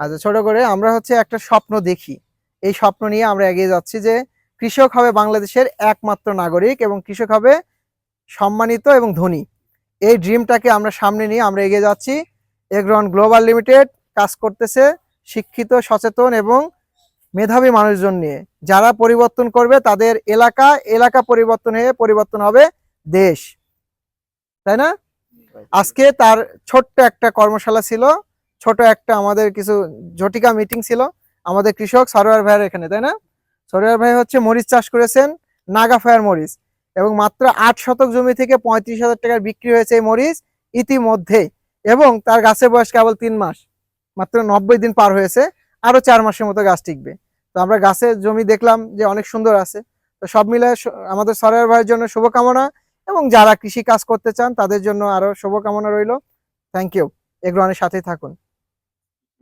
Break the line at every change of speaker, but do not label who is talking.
আচ্ছা ছোট করে আমরা হচ্ছে একটা স্বপ্ন দেখি। এই স্বপ্ন নিয়ে আমরা এগিয়ে যাচ্ছি যে কৃষক হবে বাংলাদেশের একমাত্র নাগরিক এবং কৃষক হবে সম্মানিত এবং ধনী। এই ড্রিমটাকে আমরা সামনে নিয়ে আমরা এগিয়ে যাচ্ছি। এগ্রন গ্লোবাল লিমিটেড কাজ করতেছে শিক্ষিত সচেতন এবং মেধাবী মানুষজন নিয়ে। যারা পরিবর্তন করবে তাদের এলাকা এলাকা পরিবর্তন হয়ে পরিবর্তন হবে দেশ। তাই না? আজকে তার ছোট্ট একটা কর্মশালা ছিল ছোট একটা আমাদের কিছু ঝটিকা মিটিং ছিল আমাদের কৃষক সরোয়ার ভাইয়ের এখানে, তাই না? সরোয়ার ভাই হচ্ছে মরিচ চাষ করেছেন, নাগা ফায়ার মরিচ এবং মাত্র আট শতক জমি থেকে পঁয়ত্রিশ হাজার টাকার বিক্রি হয়েছে এই মরিচ ইতিমধ্যে এবং তার গাছের বয়স কেবল তিন মাস, মাত্র নব্বই দিন পার হয়েছে আরও চার মাসের মতো গাছ টিকবে। তো আমরা গাছের জমি দেখলাম যে অনেক সুন্দর আছে। তো সব মিলে আমাদের সরোয়ার ভাইয়ের জন্য শুভকামনা এবং যারা কৃষি কাজ করতে চান তাদের জন্য আরও শুভকামনা রইল। থ্যাংক ইউ এগ্রনের সাথেই থাকুন।